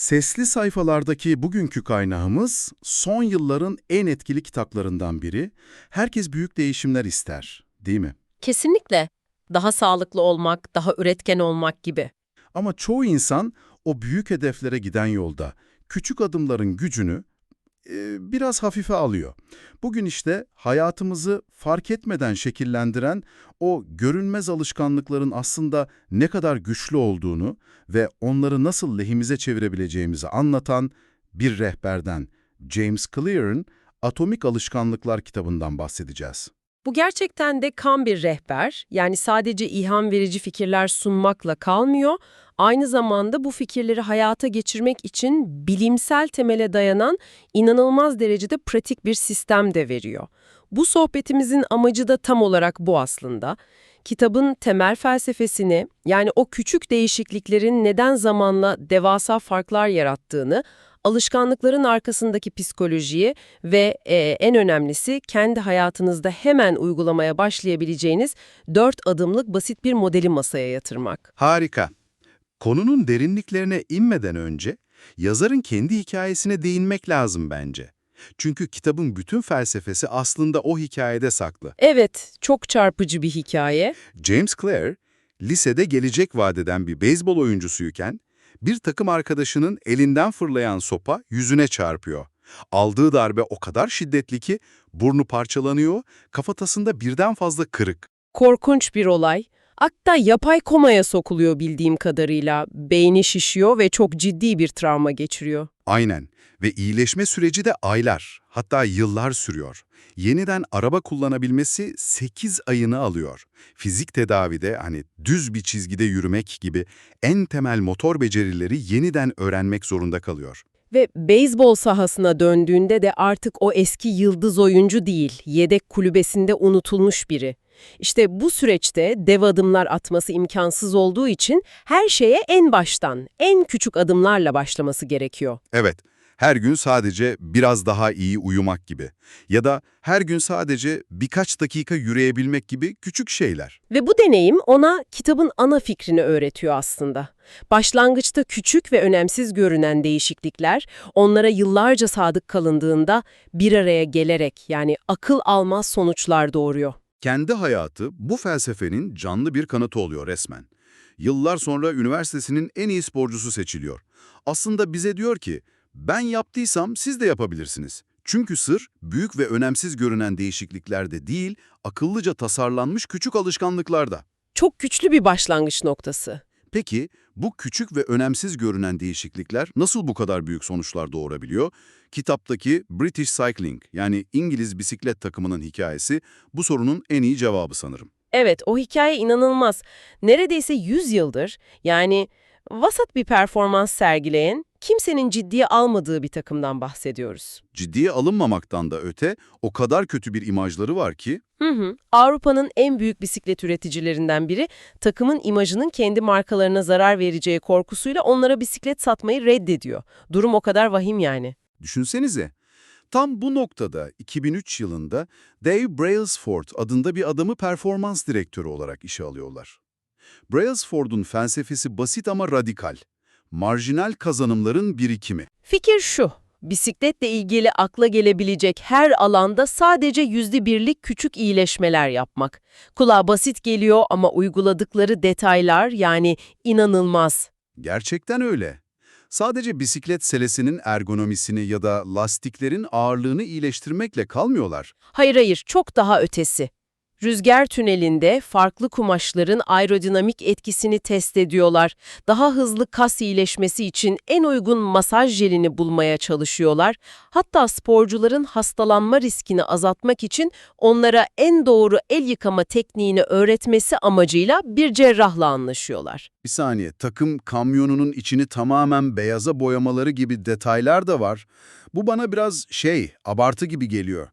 Sesli sayfalardaki bugünkü kaynağımız son yılların en etkili kitaplarından biri. Herkes büyük değişimler ister, değil mi? Kesinlikle. Daha sağlıklı olmak, daha üretken olmak gibi. Ama çoğu insan o büyük hedeflere giden yolda küçük adımların gücünü biraz hafife alıyor. Bugün işte hayatımızı fark etmeden şekillendiren o görünmez alışkanlıkların aslında ne kadar güçlü olduğunu ve onları nasıl lehimize çevirebileceğimizi anlatan bir rehberden James Clear'ın Atomik Alışkanlıklar kitabından bahsedeceğiz. Bu gerçekten de kam bir rehber, yani sadece ilham verici fikirler sunmakla kalmıyor, aynı zamanda bu fikirleri hayata geçirmek için bilimsel temele dayanan inanılmaz derecede pratik bir sistem de veriyor. Bu sohbetimizin amacı da tam olarak bu aslında. Kitabın temel felsefesini, yani o küçük değişikliklerin neden zamanla devasa farklar yarattığını, alışkanlıkların arkasındaki psikolojiyi ve e, en önemlisi kendi hayatınızda hemen uygulamaya başlayabileceğiniz dört adımlık basit bir modeli masaya yatırmak. Harika. Konunun derinliklerine inmeden önce yazarın kendi hikayesine değinmek lazım bence. Çünkü kitabın bütün felsefesi aslında o hikayede saklı. Evet, çok çarpıcı bir hikaye. James Clear, lisede gelecek vadeden bir beyzbol oyuncusuyken bir takım arkadaşının elinden fırlayan sopa yüzüne çarpıyor. Aldığı darbe o kadar şiddetli ki burnu parçalanıyor, kafatasında birden fazla kırık. Korkunç bir olay. Hatta yapay komaya sokuluyor bildiğim kadarıyla. Beyni şişiyor ve çok ciddi bir travma geçiriyor. Aynen ve iyileşme süreci de aylar, hatta yıllar sürüyor. Yeniden araba kullanabilmesi 8 ayını alıyor. Fizik tedavide hani düz bir çizgide yürümek gibi en temel motor becerileri yeniden öğrenmek zorunda kalıyor. Ve beyzbol sahasına döndüğünde de artık o eski yıldız oyuncu değil, yedek kulübesinde unutulmuş biri. İşte bu süreçte dev adımlar atması imkansız olduğu için her şeye en baştan, en küçük adımlarla başlaması gerekiyor. Evet, her gün sadece biraz daha iyi uyumak gibi ya da her gün sadece birkaç dakika yürüyebilmek gibi küçük şeyler. Ve bu deneyim ona kitabın ana fikrini öğretiyor aslında. Başlangıçta küçük ve önemsiz görünen değişiklikler, onlara yıllarca sadık kalındığında bir araya gelerek yani akıl almaz sonuçlar doğuruyor. Kendi hayatı bu felsefenin canlı bir kanıtı oluyor resmen. Yıllar sonra üniversitesinin en iyi sporcusu seçiliyor. Aslında bize diyor ki, ben yaptıysam siz de yapabilirsiniz. Çünkü sır, büyük ve önemsiz görünen değişikliklerde değil, akıllıca tasarlanmış küçük alışkanlıklarda. Çok güçlü bir başlangıç noktası. Peki, bu küçük ve önemsiz görünen değişiklikler nasıl bu kadar büyük sonuçlar doğurabiliyor? Kitaptaki British Cycling yani İngiliz bisiklet takımının hikayesi bu sorunun en iyi cevabı sanırım. Evet, o hikaye inanılmaz. Neredeyse 100 yıldır, yani vasat bir performans sergileyen, kimsenin ciddiye almadığı bir takımdan bahsediyoruz. Ciddiye alınmamaktan da öte o kadar kötü bir imajları var ki Hı hı. Avrupa'nın en büyük bisiklet üreticilerinden biri, takımın imajının kendi markalarına zarar vereceği korkusuyla onlara bisiklet satmayı reddediyor. Durum o kadar vahim yani. Düşünsenize, tam bu noktada 2003 yılında Dave Brailsford adında bir adamı performans direktörü olarak işe alıyorlar. Brailsford'un felsefesi basit ama radikal. Marjinal kazanımların birikimi. Fikir şu, bisikletle ilgili akla gelebilecek her alanda sadece yüzde birlik küçük iyileşmeler yapmak. Kulağa basit geliyor ama uyguladıkları detaylar yani inanılmaz. Gerçekten öyle. Sadece bisiklet selesinin ergonomisini ya da lastiklerin ağırlığını iyileştirmekle kalmıyorlar. Hayır hayır, çok daha ötesi. Rüzgar tünelinde farklı kumaşların aerodinamik etkisini test ediyorlar. Daha hızlı kas iyileşmesi için en uygun masaj jelini bulmaya çalışıyorlar. Hatta sporcuların hastalanma riskini azaltmak için onlara en doğru el yıkama tekniğini öğretmesi amacıyla bir cerrahla anlaşıyorlar. Bir saniye, takım kamyonunun içini tamamen beyaza boyamaları gibi detaylar da var. Bu bana biraz şey, abartı gibi geliyor.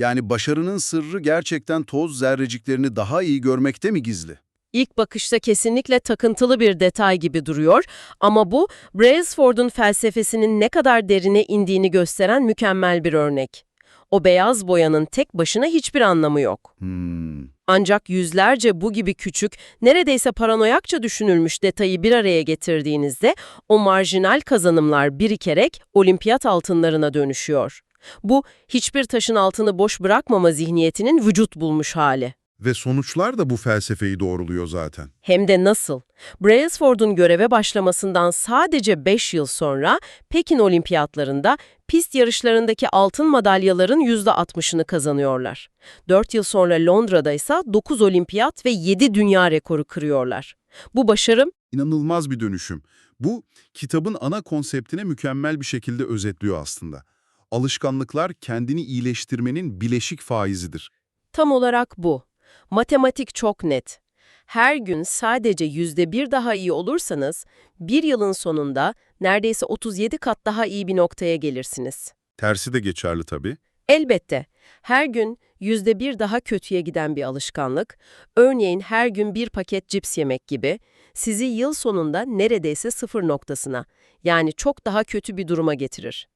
Yani başarının sırrı gerçekten toz zerreciklerini daha iyi görmekte mi gizli? İlk bakışta kesinlikle takıntılı bir detay gibi duruyor ama bu Brailsford'un felsefesinin ne kadar derine indiğini gösteren mükemmel bir örnek. O beyaz boyanın tek başına hiçbir anlamı yok. Hmm, Ancak yüzlerce bu gibi küçük, neredeyse paranoyakça düşünülmüş detayı bir araya getirdiğinizde o marjinal kazanımlar birikerek olimpiyat altınlarına dönüşüyor. Bu, hiçbir taşın altını boş bırakmama zihniyetinin vücut bulmuş hali. Ve sonuçlar da bu felsefeyi doğruluyor zaten. Hem de nasıl? Brailsford'un göreve başlamasından sadece 5 yıl sonra Pekin Olimpiyatlarında pist yarışlarındaki altın madalyaların %60'ını kazanıyorlar. 4 yıl sonra Londra'da ise 9 olimpiyat ve 7 dünya rekoru kırıyorlar. Bu başarım İnanılmaz bir dönüşüm. Bu, kitabın ana konseptine mükemmel bir şekilde özetliyor aslında. Alışkanlıklar kendini iyileştirmenin bileşik faizidir. tam olarak bu. Matematik çok net. Her gün sadece %1 daha iyi olursanız, bir yılın sonunda neredeyse 37 kat daha iyi bir noktaya gelirsiniz. Tersi de geçerli tabii. Elbette, her gün yüzde bir daha kötüye giden bir alışkanlık, örneğin her gün bir paket cips yemek gibi, sizi yıl sonunda neredeyse sıfır noktasına, yani çok daha kötü bir duruma getirir.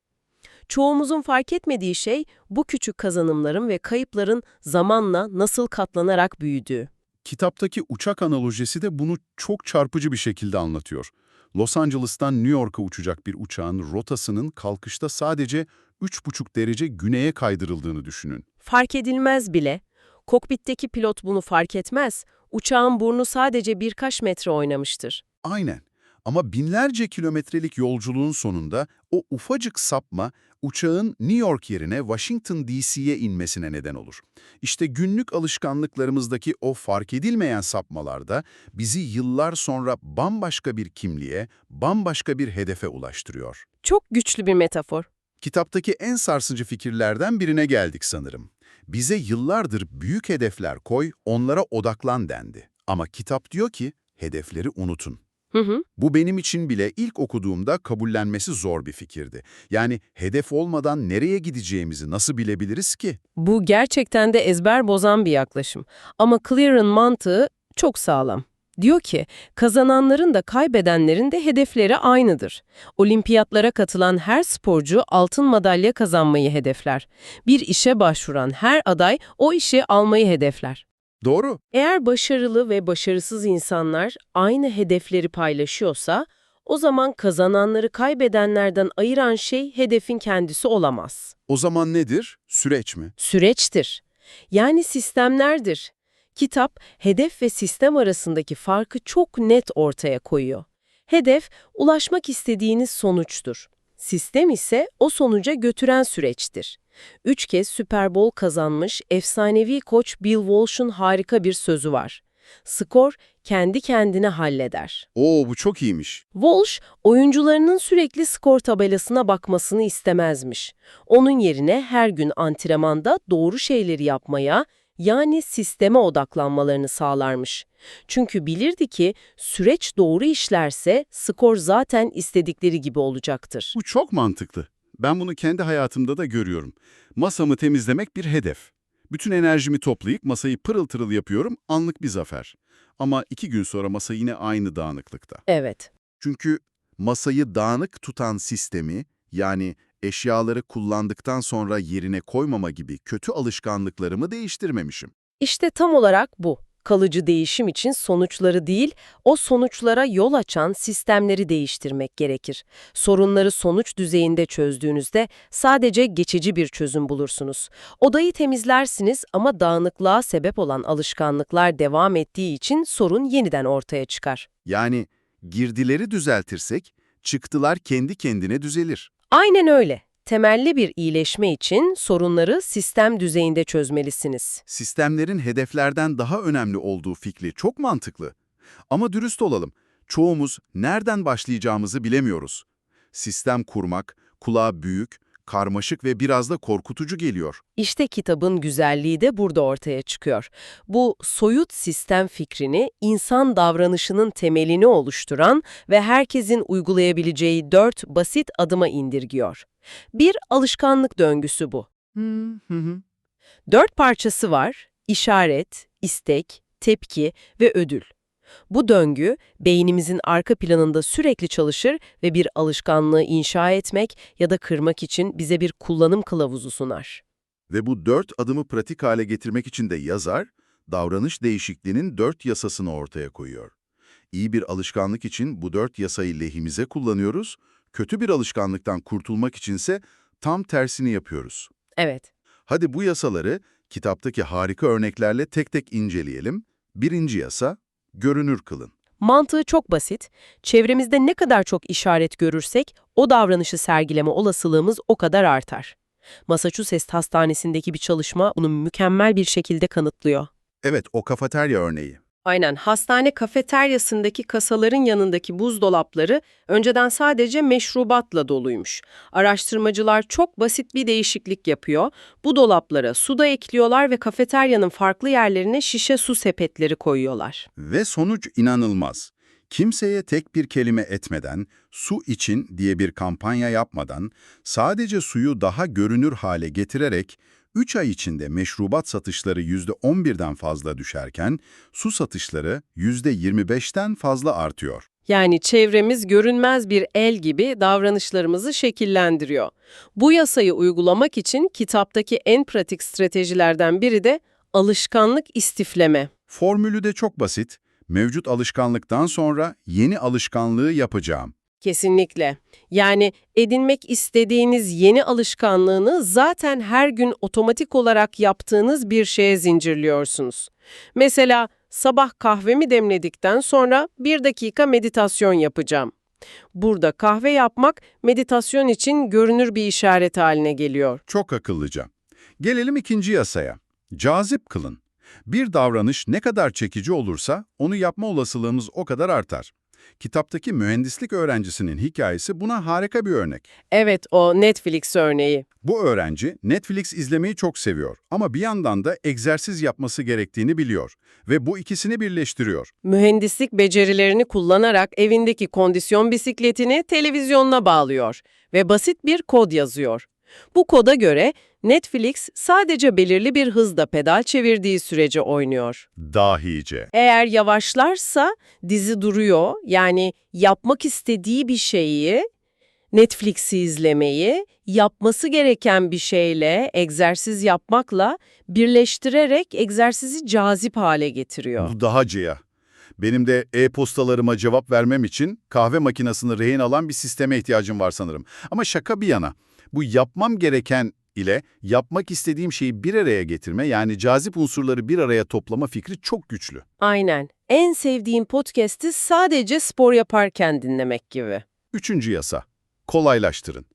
Çoğumuzun fark etmediği şey, bu küçük kazanımların ve kayıpların zamanla nasıl katlanarak büyüdüğü. Kitaptaki uçak analojisi de bunu çok çarpıcı bir şekilde anlatıyor. Los Angeles'tan New York'a uçacak bir uçağın rotasının kalkışta sadece 3,5 derece güneye kaydırıldığını düşünün. Fark edilmez bile, kokpitteki pilot bunu fark etmez, uçağın burnu sadece birkaç metre oynamıştır. Aynen. Ama binlerce kilometrelik yolculuğun sonunda o ufacık sapma uçağın New York yerine Washington DC'ye inmesine neden olur. İşte günlük alışkanlıklarımızdaki o fark edilmeyen sapmalarda bizi yıllar sonra bambaşka bir kimliğe, bambaşka bir hedefe ulaştırıyor. Çok güçlü bir metafor. Kitaptaki en sarsıcı fikirlerden birine geldik sanırım. Bize yıllardır büyük hedefler koy, onlara odaklan dendi. Ama kitap diyor ki, hedefleri unutun. Hı hı. Bu benim için bile ilk okuduğumda kabullenmesi zor bir fikirdi. Yani hedef olmadan nereye gideceğimizi nasıl bilebiliriz ki? Bu gerçekten de ezber bozan bir yaklaşım. Ama Clear'ın mantığı çok sağlam. Diyor ki, kazananların da kaybedenlerin de hedefleri aynıdır. Olimpiyatlara katılan her sporcu altın madalya kazanmayı hedefler. Bir işe başvuran her aday o işi almayı hedefler. Doğru. Eğer başarılı ve başarısız insanlar aynı hedefleri paylaşıyorsa, o zaman kazananları kaybedenlerden ayıran şey hedefin kendisi olamaz. O zaman nedir? Süreç mi? süreçtir. Yani sistemlerdir. Kitap, hedef ve sistem arasındaki farkı çok net ortaya koyuyor. Hedef, ulaşmak istediğiniz sonuçtur. Sistem ise o sonuca götüren süreçtir. Üç kez Super Bowl kazanmış efsanevi koç Bill Walsh'un harika bir sözü var. Skor kendi kendine halleder. Oo bu çok iyiymiş. Walsh, oyuncularının sürekli skor tabelasına bakmasını istemezmiş. Onun yerine her gün antrenmanda doğru şeyleri yapmaya, yani sisteme odaklanmalarını sağlarmış. Çünkü bilirdi ki süreç doğru işlerse skor zaten istedikleri gibi olacaktır. Bu çok mantıklı. Ben bunu kendi hayatımda da görüyorum. Masamı temizlemek bir hedef. Bütün enerjimi toplayıp masayı pırıl tırıl yapıyorum, anlık bir zafer. Ama iki gün sonra masa yine aynı dağınıklıkta. Evet. Çünkü masayı dağınık tutan sistemi, yani eşyaları kullandıktan sonra yerine koymama gibi kötü alışkanlıklarımı değiştirmemişim. İşte tam olarak bu. Kalıcı değişim için sonuçları değil, o sonuçlara yol açan sistemleri değiştirmek gerekir. Sorunları sonuç düzeyinde çözdüğünüzde sadece geçici bir çözüm bulursunuz. Odayı temizlersiniz ama dağınıklığa sebep olan alışkanlıklar devam ettiği için sorun yeniden ortaya çıkar. Yani girdileri düzeltirsek, çıktılar kendi kendine düzelir. Aynen öyle. Temelli bir iyileşme için sorunları sistem düzeyinde çözmelisiniz. Sistemlerin hedeflerden daha önemli olduğu fikri çok mantıklı. Ama dürüst olalım, çoğumuz nereden başlayacağımızı bilemiyoruz. Sistem kurmak, kulağa büyük, karmaşık ve biraz da korkutucu geliyor. İşte kitabın güzelliği de burada ortaya çıkıyor. Bu soyut sistem fikrini insan davranışının temelini oluşturan ve herkesin uygulayabileceği dört basit adıma indirgiyor. Bir alışkanlık döngüsü bu. Hı hı. Dört parçası var, işaret, istek, tepki ve ödül. Bu döngü, beynimizin arka planında sürekli çalışır ve bir alışkanlığı inşa etmek ya da kırmak için bize bir kullanım kılavuzu sunar. Ve bu dört adımı pratik hale getirmek için de yazar, davranış değişikliğinin dört yasasını ortaya koyuyor. İyi bir alışkanlık için bu dört yasayı lehimize kullanıyoruz, kötü bir alışkanlıktan kurtulmak içinse tam tersini yapıyoruz. Evet. Hadi bu yasaları kitaptaki harika örneklerle tek tek inceleyelim. Birinci yasa, görünür kılın. Mantığı çok basit. Çevremizde ne kadar çok işaret görürsek o davranışı sergileme olasılığımız o kadar artar. Massachusetts Hastanesi'ndeki bir çalışma bunu mükemmel bir şekilde kanıtlıyor. Evet, o kafeterya örneği. Aynen. Hastane kafeteryasındaki kasaların yanındaki buzdolapları önceden sadece meşrubatla doluymuş. Araştırmacılar çok basit bir değişiklik yapıyor. Bu dolaplara su da ekliyorlar ve kafeteryanın farklı yerlerine şişe su sepetleri koyuyorlar. Ve sonuç inanılmaz. Kimseye tek bir kelime etmeden, su için diye bir kampanya yapmadan, sadece suyu daha görünür hale getirerek 3 ay içinde meşrubat satışları %11'den fazla düşerken, su satışları %25'ten fazla artıyor. Yani çevremiz görünmez bir el gibi davranışlarımızı şekillendiriyor. Bu yasayı uygulamak için kitaptaki en pratik stratejilerden biri de alışkanlık istifleme. Formülü de çok basit. Mevcut alışkanlıktan sonra yeni alışkanlığı yapacağım. Kesinlikle. Yani edinmek istediğiniz yeni alışkanlığını zaten her gün otomatik olarak yaptığınız bir şeye zincirliyorsunuz. Mesela sabah kahvemi demledikten sonra bir dakika meditasyon yapacağım. Burada kahve yapmak meditasyon için görünür bir işaret haline geliyor. Çok akıllıca. Gelelim ikinci yasaya. Cazip kılın. Bir davranış ne kadar çekici olursa onu yapma olasılığımız o kadar artar. Kitaptaki mühendislik öğrencisinin hikayesi buna harika bir örnek. Evet o Netflix örneği. Bu öğrenci Netflix izlemeyi çok seviyor ama bir yandan da egzersiz yapması gerektiğini biliyor ve bu ikisini birleştiriyor. Mühendislik becerilerini kullanarak evindeki kondisyon bisikletini televizyonuna bağlıyor ve basit bir kod yazıyor. Bu koda göre Netflix sadece belirli bir hızda pedal çevirdiği sürece oynuyor. Dahice. Eğer yavaşlarsa dizi duruyor. Yani yapmak istediği bir şeyi, Netflix'i izlemeyi, yapması gereken bir şeyle, egzersiz yapmakla birleştirerek egzersizi cazip hale getiriyor. Bu daha ciya. Benim de e-postalarıma cevap vermem için kahve makinesini rehin alan bir sisteme ihtiyacım var sanırım. Ama şaka bir yana, bu yapmam gereken ile yapmak istediğim şeyi bir araya getirme yani cazip unsurları bir araya toplama fikri çok güçlü. Aynen. En sevdiğim podcast'i sadece spor yaparken dinlemek gibi. Üçüncü yasa, kolaylaştırın.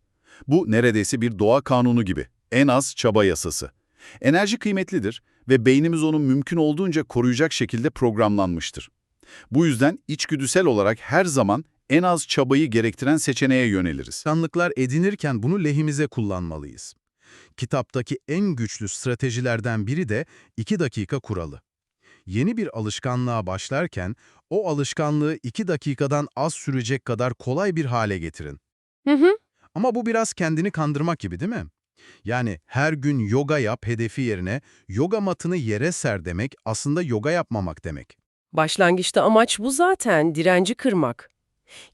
Bu neredeyse bir doğa kanunu gibi, en az çaba yasası. Enerji kıymetlidir ve beynimiz onu mümkün olduğunca koruyacak şekilde programlanmıştır. Bu yüzden içgüdüsel olarak her zaman en az çabayı gerektiren seçeneğe yöneliriz. Alışkanlıklar edinirken bunu lehimize kullanmalıyız. Kitaptaki en güçlü stratejilerden biri de 2 dakika kuralı. Yeni bir alışkanlığa başlarken o alışkanlığı 2 dakikadan az sürecek kadar kolay bir hale getirin. Hı hı. Ama bu biraz kendini kandırmak gibi değil mi? Yani her gün yoga yap hedefi yerine yoga matını yere ser demek aslında yoga yapmamak demek. Başlangıçta amaç bu zaten, direnci kırmak.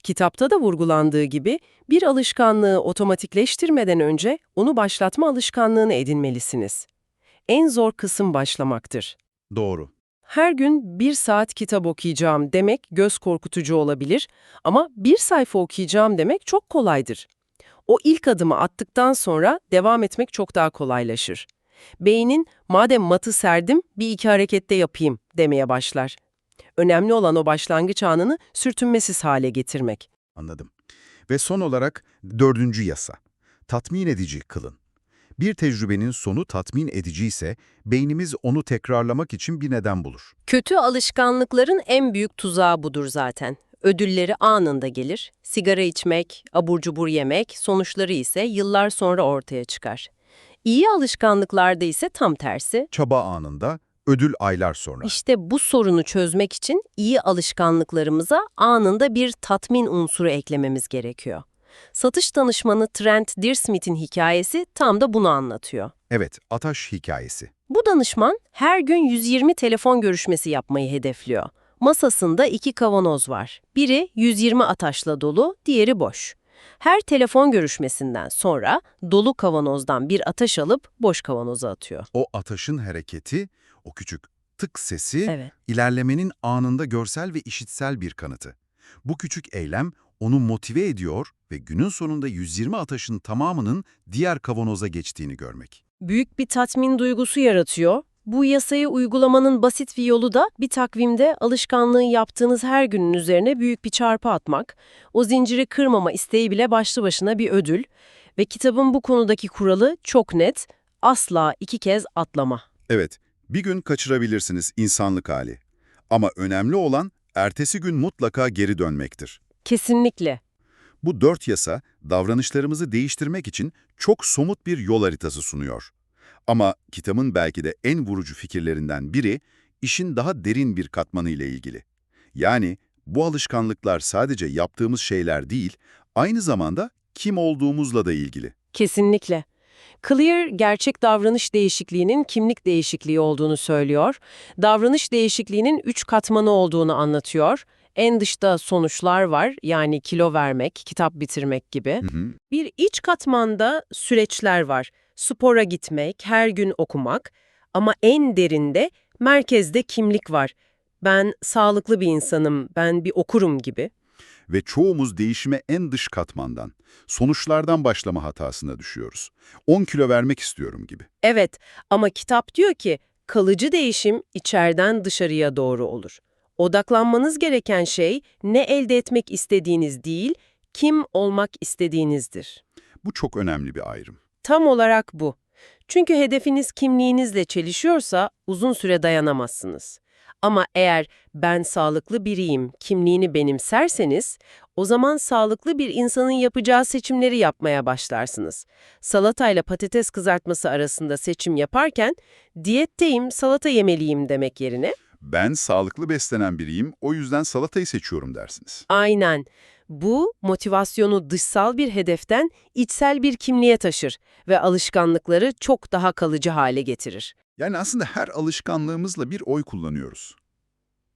Kitapta da vurgulandığı gibi bir alışkanlığı otomatikleştirmeden önce onu başlatma alışkanlığını edinmelisiniz. En zor kısım başlamaktır. Doğru. Her gün bir saat kitap okuyacağım demek göz korkutucu olabilir ama bir sayfa okuyacağım demek çok kolaydır. O ilk adımı attıktan sonra devam etmek çok daha kolaylaşır. Beynin madem matı serdim bir iki harekette yapayım demeye başlar. Önemli olan o başlangıç anını sürtünmesiz hale getirmek. Anladım. Ve son olarak dördüncü yasa. Tatmin edici kılın. Bir tecrübenin sonu tatmin edici ise beynimiz onu tekrarlamak için bir neden bulur. Kötü alışkanlıkların en büyük tuzağı budur zaten. Ödülleri anında gelir. Sigara içmek, abur cubur yemek, sonuçları ise yıllar sonra ortaya çıkar. İyi alışkanlıklarda ise tam tersi. Çaba anında, ödül aylar sonra. İşte bu sorunu çözmek için iyi alışkanlıklarımıza anında bir tatmin unsuru eklememiz gerekiyor. Satış danışmanı Trent Dearsmith'in hikayesi tam da bunu anlatıyor. Evet, Ataş hikayesi. Bu danışman her gün 120 telefon görüşmesi yapmayı hedefliyor. Masasında iki kavanoz var. Biri 120 ataşla dolu, diğeri boş. Her telefon görüşmesinden sonra dolu kavanozdan bir ataş alıp boş kavanoza atıyor. O ataşın hareketi, o küçük tık sesi Evet. ilerlemenin anında görsel ve işitsel bir kanıtı. Bu küçük eylem onu motive ediyor ve günün sonunda 120 ataşın tamamının diğer kavanoza geçtiğini görmek. Büyük bir tatmin duygusu yaratıyor. Bu yasayı uygulamanın basit bir yolu da bir takvimde alışkanlığı yaptığınız her günün üzerine büyük bir çarpı atmak. O zinciri kırmama isteği bile başlı başına bir ödül. Ve kitabın bu konudaki kuralı çok net. Asla iki kez atlama. Evet, bir gün kaçırabilirsiniz insanlık hali. Ama önemli olan ertesi gün mutlaka geri dönmektir. Kesinlikle. Bu dört yasa davranışlarımızı değiştirmek için çok somut bir yol haritası sunuyor. Ama kitabın belki de en vurucu fikirlerinden biri işin daha derin bir katmanı ile ilgili. Yani bu alışkanlıklar sadece yaptığımız şeyler değil, aynı zamanda kim olduğumuzla da ilgili. Kesinlikle. Clear, gerçek davranış değişikliğinin kimlik değişikliği olduğunu söylüyor. Davranış değişikliğinin üç katmanı olduğunu anlatıyor. En dışta sonuçlar var, yani kilo vermek, kitap bitirmek gibi. Hı hı. Bir iç katmanda süreçler var. Spora gitmek, her gün okumak. Ama en derinde merkezde kimlik var. Ben sağlıklı bir insanım, ben bir okurum gibi. Ve çoğumuz değişime en dış katmandan, sonuçlardan başlama hatasına düşüyoruz. 10 kilo vermek istiyorum gibi. Evet ama kitap diyor ki kalıcı değişim içeriden dışarıya doğru olur. Odaklanmanız gereken şey ne elde etmek istediğiniz değil, kim olmak istediğinizdir. Bu çok önemli bir ayrım. Tam olarak bu. Çünkü hedefiniz kimliğinizle çelişiyorsa uzun süre dayanamazsınız. Ama eğer ben sağlıklı biriyim kimliğini benimserseniz o zaman sağlıklı bir insanın yapacağı seçimleri yapmaya başlarsınız. Salatayla patates kızartması arasında seçim yaparken diyetteyim salata yemeliyim demek yerine Ben sağlıklı beslenen biriyim, o yüzden salatayı seçiyorum dersiniz. aynen bu motivasyonu dışsal bir hedeften içsel bir kimliğe taşır ve alışkanlıkları çok daha kalıcı hale getirir. Yani aslında her alışkanlığımızla bir oy kullanıyoruz.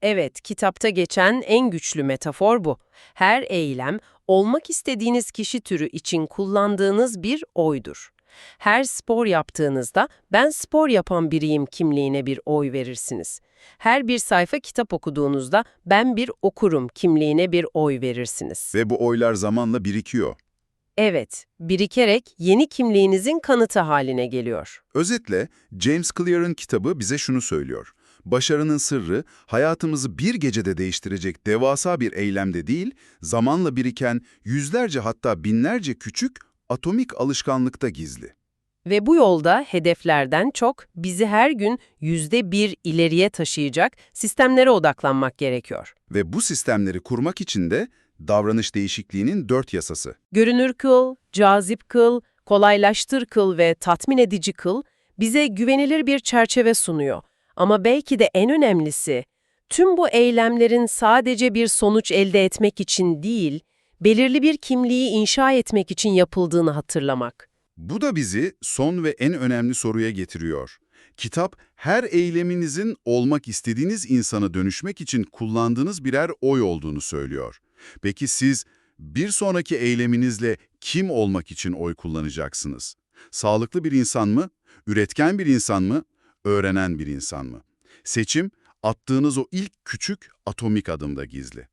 Evet, kitapta geçen en güçlü metafor bu. Her eylem, olmak istediğiniz kişi türü için kullandığınız bir oydur. Her spor yaptığınızda ben spor yapan biriyim kimliğine bir oy verirsiniz. Her bir sayfa kitap okuduğunuzda ben bir okurum kimliğine bir oy verirsiniz. Ve bu oylar zamanla birikiyor. Evet, birikerek yeni kimliğinizin kanıtı haline geliyor. Özetle James Clear'ın kitabı bize şunu söylüyor. Başarının sırrı hayatımızı bir gecede değiştirecek devasa bir eylemde değil, zamanla biriken yüzlerce hatta binlerce küçük atomik alışkanlıkta gizli. Ve bu yolda hedeflerden çok bizi her gün yüzde bir ileriye taşıyacak sistemlere odaklanmak gerekiyor. Ve bu sistemleri kurmak için de davranış değişikliğinin dört yasası. Görünür kıl, cazip kıl, kolaylaştır kıl ve tatmin edici kıl bize güvenilir bir çerçeve sunuyor. Ama belki de en önemlisi, tüm bu eylemlerin sadece bir sonuç elde etmek için değil, belirli bir kimliği inşa etmek için yapıldığını hatırlamak. Bu da bizi son ve en önemli soruya getiriyor. Kitap, her eyleminizin olmak istediğiniz insana dönüşmek için kullandığınız birer oy olduğunu söylüyor. Peki siz bir sonraki eyleminizle kim olmak için oy kullanacaksınız? Sağlıklı bir insan mı? Üretken bir insan mı? Öğrenen bir insan mı? Seçim, attığınız o ilk küçük atomik adımda gizli.